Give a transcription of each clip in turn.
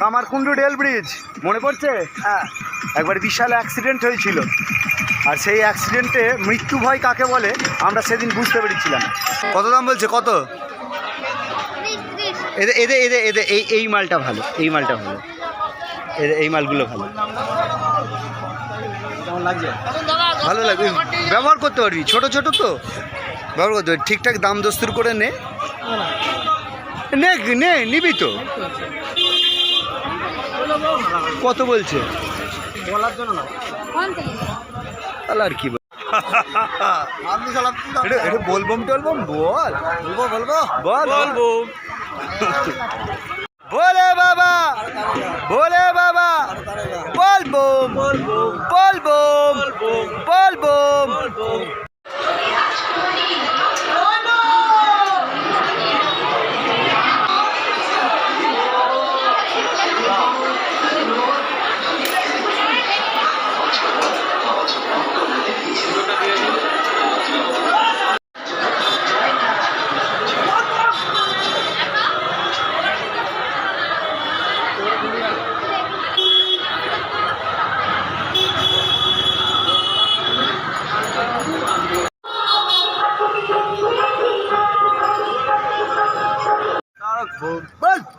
Kamarkundu rail bridge মনে পড়ছে? হ্যাঁ। একবার বিশাল অ্যাক্সিডেন্ট হয়েছিল। আর সেই অ্যাক্সিডেন্টে মৃত্যু ভয় কাকে বলে আমরা সেদিন বুঝতে পেরেছিলাম। কত দাম বলছে? কত? এদের এদের এদের এদের এই এই মালটা ভালো এই মালটা ভালো। এদের এই মালগুলো ভালো। ভালো লাগবে ব্যবহার করতে পারবি। ছোট ছোট তো। ব্যবহার করতে পারবি। ঠিকঠাক দাম দস্তুর করে নে। নে নে নিবি তো। কত বলছে? বলার জন্য না। তাহলে আর কি বলবম টলবম? বল। বলব বলব। বল। বলব। বলে বাবা।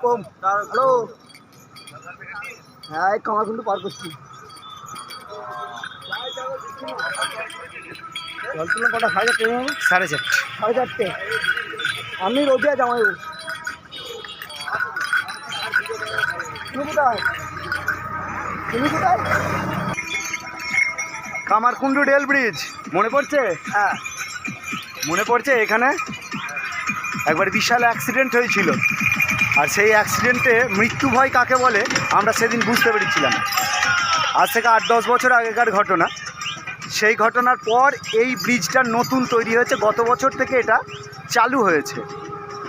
বলব হ্যালো হ্যাঁ এই কামারকুণ্ডু পার করছি। জল তুললাম কটা? সাড়ে চারটে? সাড়ে চারটে। সাড়ে চারটে। আমি রোদিয়া জামাই তুমি কোথায়? তুমি কোথায়? Kamarkundu rail bridge. মনে পড়ছে? হ্যাঁ। মনে পড়ছে এখানে? একবার বিশাল অ্যাক্সিডেন্ট হয়েছিল। আর সেই অ্যাক্সিডেন্টে মৃত্যু ভয় কাকে বলে, আমরা সেদিন বুঝতে পেরেছিলাম। আজ থেকে আট দশ বছর আগেকার ঘটনা। সেই ঘটনার পর এই ব্রিজটা নতুন তৈরি হয়েছে। গত বছর থেকে এটা চালু হয়েছে।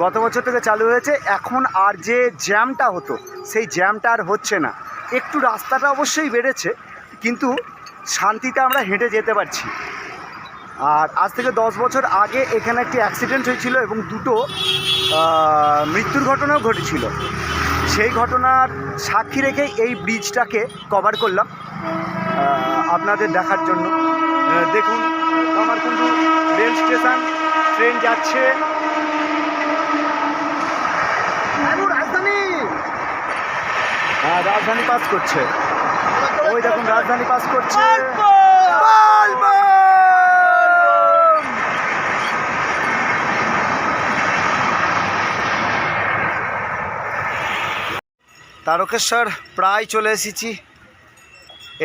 গত বছর থেকে চালু হয়েছে। এখন আর যে জ্যামটা হতো, সেই জ্যামটা আর হচ্ছে না। একটু রাস্তাটা অবশ্যই বেড়েছে, কিন্তু শান্তিতে আমরা হেঁটে যেতে পারছি। আর আজ থেকে দশ বছর আগে এখানে একটি অ্যাক্সিডেন্ট হয়েছিল এবং দুটো মৃত্যুর ঘটনাও ঘটেছিল। সেই ঘটনার সাক্ষী রেখে এই ব্রিজটাকে কভার করলাম। আপনাদের দেখার জন্য। দেখুন কামারকুণ্ডু রেল স্টেশন ট্রেন যাচ্ছে। রাজধানী! হ্যাঁ রাজধানী পাস করছে। ওই দেখুন রাজধানী পাস করছে। তারকেশ্বর, প্রায় চলে এসেছি।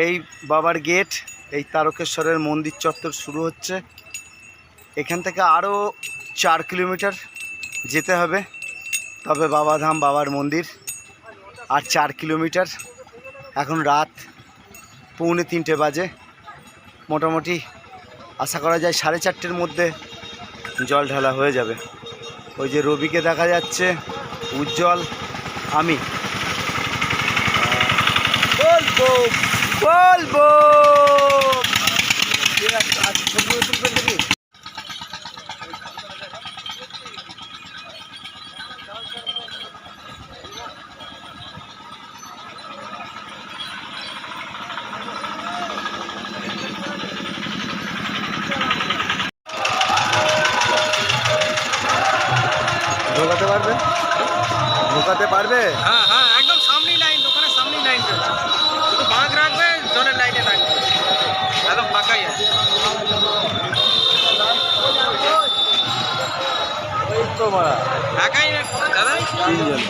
এই বাবার গেট, এই তারকেশ্বরের মন্দির চত্বর শুরু হচ্ছে। এখান থেকে আরও চার কিলোমিটার যেতে হবে। তবে বাবাধাম বাবার মন্দির আর চার কিলোমিটার। এখন রাত পৌনে তিনটে বাজে। মোটামুটি আশা করা যায় সাড়ে চারটের মধ্যে জল ঢালা হয়ে যাবে। ওই যে রবিকে দেখা যাচ্ছে, উজ্জ্বল, আমি। বলব বলব। ঢোকাতে পারবে? ঢোকাতে পারবে? হ্যাঁ হ্যাঁ একদম মারা। একাই দাদা? তিনজন।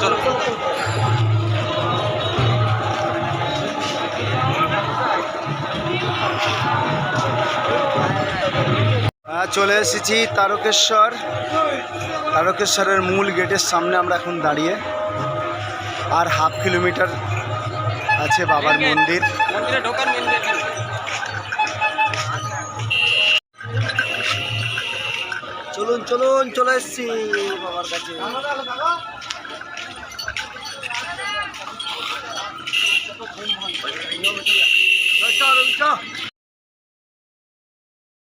চলো। চলে এসেছি তারকেশ্বর। তারকেশ্বরের মূল গেটের সামনে আমরা এখন দাঁড়িয়ে। আর হাফ কিলোমিটার আছে বাবার মন্দির। মন্দিরে ঢোকার মেন চলুন চলে এসছি বাবার কাছে।